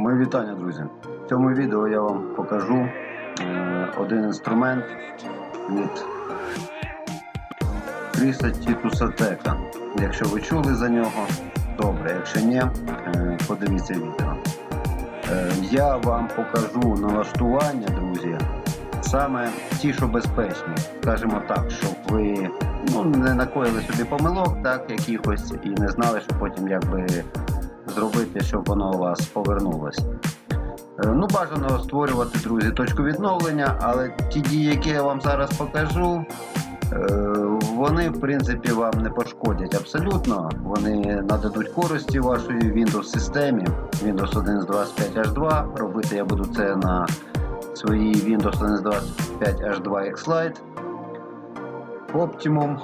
Мої вітання, друзі. В цьому відео я вам покажу е, один інструмент від Кріса Тітуса Тека. Якщо ви чули за нього, добре. Якщо ні, е, подивіться відео. Е, я вам покажу налаштування, друзі, саме ті, що безпечні. Скажімо так, щоб ви ну, не накоїли собі помилок, так, якихось, і не знали, що потім якби зробити, щоб воно у вас повернулось. Е, Ну, бажано створювати, друзі, точку відновлення, але ті дії, які я вам зараз покажу, е, вони, в принципі, вам не пошкодять абсолютно. Вони нададуть користі вашій Windows системі Windows 1125 H2. Робити я буду це на своїй Windows 1125 H2 X-Lite Optimum.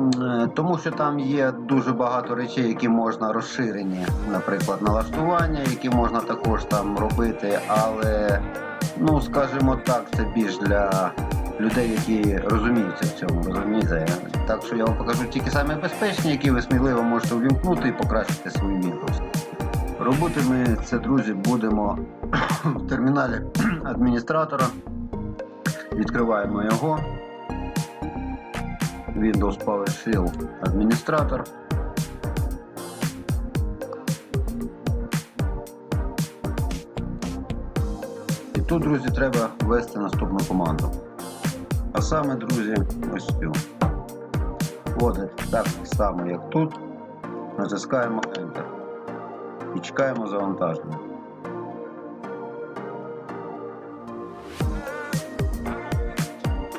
Е, Тому що там є дуже багато речей, які можна розширені, наприклад, налаштування, які можна також там робити, але, ну, скажімо так, це більш для людей, які розуміються в цьому, розумієте? Так що я вам покажу тільки самі безпечні, які ви сміливо можете увімкнути і покращити свій Windows. Робити ми це, друзі, будемо в терміналі адміністратора. Відкриваємо його. Windows PowerShell адміністратор. І тут, друзі, треба ввести наступну команду. А саме, друзі, ось цю. Вводить так само, як тут. Натискаємо Enter. І чекаємо завантаження.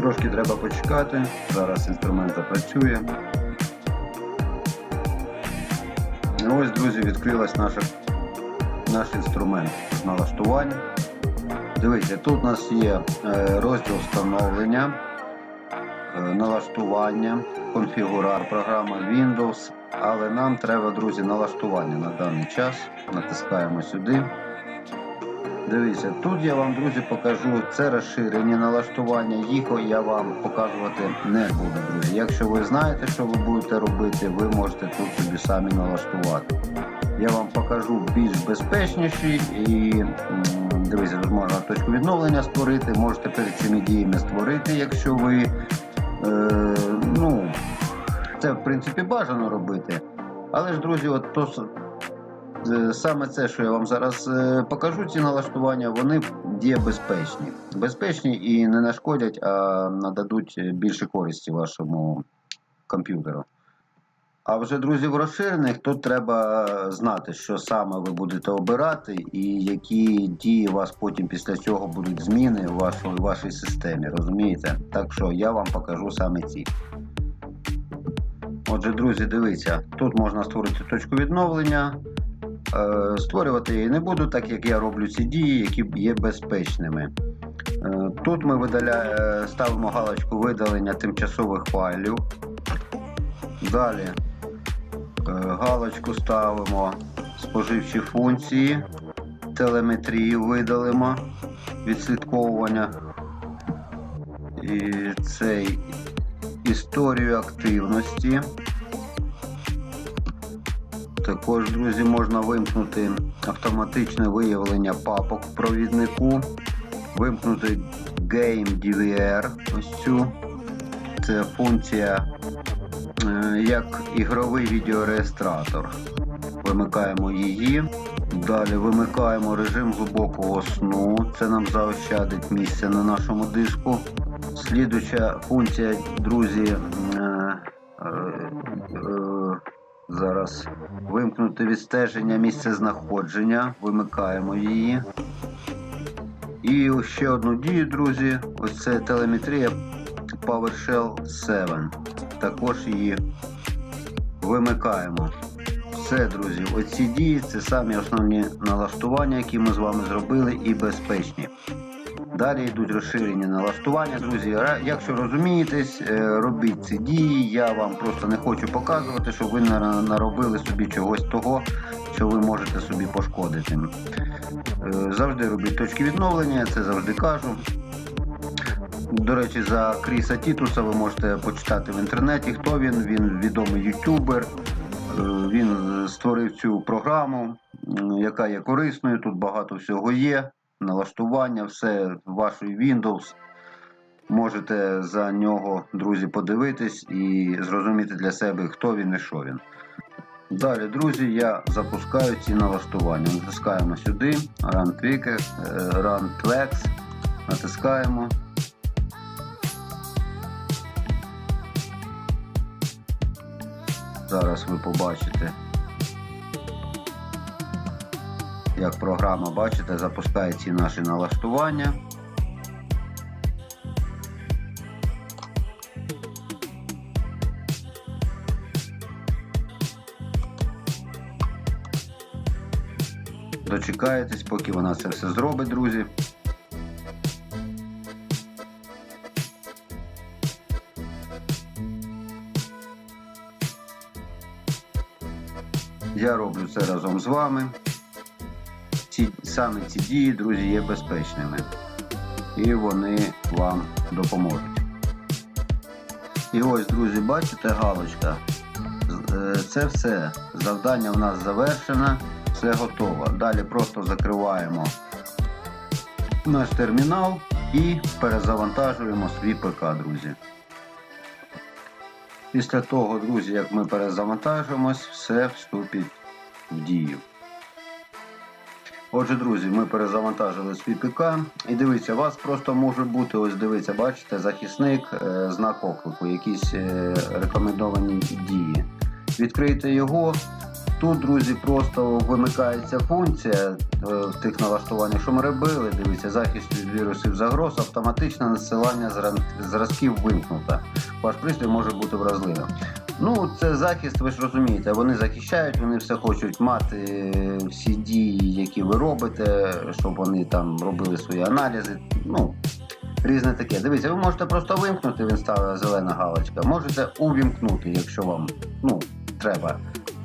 Трошки треба почекати. Зараз інструмент запрацює. І ось, друзі, відкрилась наша, наш інструмент з налаштувань. Дивіться, тут у нас є е, розділ встановлення, е, налаштування, конфігурар, програма Windows. Але нам треба, друзі, налаштування на даний час. Натискаємо сюди. Дивіться, тут я вам, друзі, покажу це розширені налаштування. Їх я вам показувати не буду, друзі. Якщо ви знаєте, що ви будете робити, ви можете тут собі самі налаштувати. Я вам покажу більш безпечніші і дивіться, тут можна точку відновлення створити, можете перед цими діями створити, якщо ви е, ну, це в принципі бажано робити. Але ж, друзі, от то Саме це, що я вам зараз е, покажу, ці налаштування, вони є безпечні. Безпечні і не нашкодять, а нададуть е, більше користі вашому комп'ютеру. А вже, друзі, в розширених тут треба знати, що саме ви будете обирати, і які дії у вас потім після цього будуть зміни в вашій, в вашій системі. Розумієте? Так що я вам покажу саме ці. Отже, друзі, дивіться, тут можна створити точку відновлення. Е, Створювати я її не буду, так як я роблю ці дії, які є безпечними. Е, Тут ми видаля... е, ставимо галочку видалення тимчасових файлів. Далі галочку ставимо споживчі функції, телеметрію видалимо, відслідковування. І цей історію активності. Також, друзі, можна вимкнути автоматичне виявлення папок в провіднику, вимкнути Game DVR. Ось цю. Це функція е, як ігровий відеореєстратор. Вимикаємо її. Далі вимикаємо режим глибокого сну. Це нам заощадить місце на нашому диску. Слідуча функція, друзі, е, е, зараз вимкнути відстеження місця знаходження. Вимикаємо її. І ще одну дію, друзі. Ось це телеметрія PowerShell 7. Також її вимикаємо. Все, друзі, оці дії це самі основні налаштування, які ми з вами зробили, і безпечні. Далі йдуть розширені налаштування, друзі. Якщо розумієтесь, е, робіть ці дії. Я вам просто не хочу показувати, щоб ви наробили собі чогось того, що ви можете собі пошкодити. Е, Завжди робіть точки відновлення, це завжди кажу. До речі, за Кріса Тітуса ви можете почитати в інтернеті, хто він. Він відомий ютубер. він створив цю програму, яка є корисною. Тут багато всього є. Налаштування, все вашої Windows. Можете за нього, друзі, подивитись і зрозуміти для себе, хто він і що він. Далі, друзі, я запускаю ці налаштування. Натискаємо сюди, Run Tweaker, е, Run Plex, натискаємо. Зараз ви побачите, як програма, бачите, запускає ці наші налаштування. Дочекаєтесь, поки вона це все зробить, друзі. Я роблю це разом з вами. Ці, саме ці дії, друзі, є безпечними. І вони вам допоможуть. І ось, друзі, бачите, галочка. Е, Це все. Завдання в нас завершено, все готово. Далі просто закриваємо наш термінал і перезавантажуємо свій ПК, друзі. Після того, друзі, як ми перезавантажимось, все вступить в дію. Отже, друзі, ми перезавантажили свій ПК. І дивіться, у вас просто може бути, ось дивіться, бачите, захисник, е, знак оклику, якісь е, рекомендовані дії. Відкрийте його. Тут, друзі, просто вимикається функція е, в тих налаштуваннях, що ми робили. Дивіться, захист від вірусів загроз, автоматичне надсилання зразків вимкнуто. Ваш пристрій може бути вразливим. Ну, це захист, ви ж розумієте, вони захищають, вони все хочуть мати е, всі дії, які ви робите, щоб вони там робили свої аналізи. Ну, різне таке. Дивіться, ви можете просто вимкнути, він стала зелена галочка. Можете увімкнути, якщо вам ну, треба.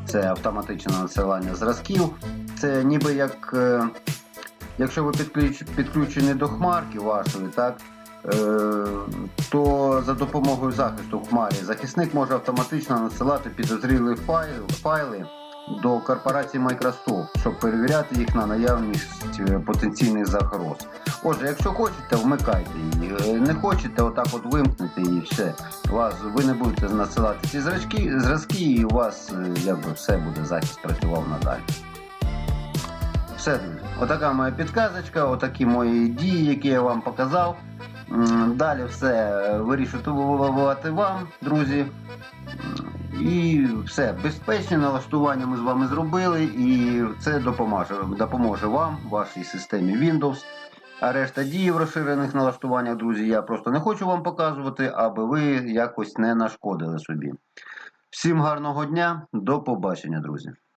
Це автоматичне надсилання зразків. Це ніби як. е, Якщо ви підключ, підключені до хмарки вашої, так, то за допомогою захисту в хмарі захисник може автоматично надсилати підозрілі файли, до корпорації Microsoft, щоб перевіряти їх на наявність е, потенційних загроз. Отже, якщо хочете, вмикайте її. Е, Не хочете, отак от вимкнете і все. Вас, ви не будете надсилати ці зразки, зразки і у вас е, якби все буде захист працював надалі. Все, друзі. Отака моя підказочка, отакі мої дії, які я вам показав. Далі все вирішувати вам, друзі. І все, безпечне налаштування ми з вами зробили, і це допоможе, допоможе вам, вашій системі Windows. А решта дій в розширених налаштуваннях, друзі, я просто не хочу вам показувати, аби ви якось не нашкодили собі. Всім гарного дня, до побачення, друзі.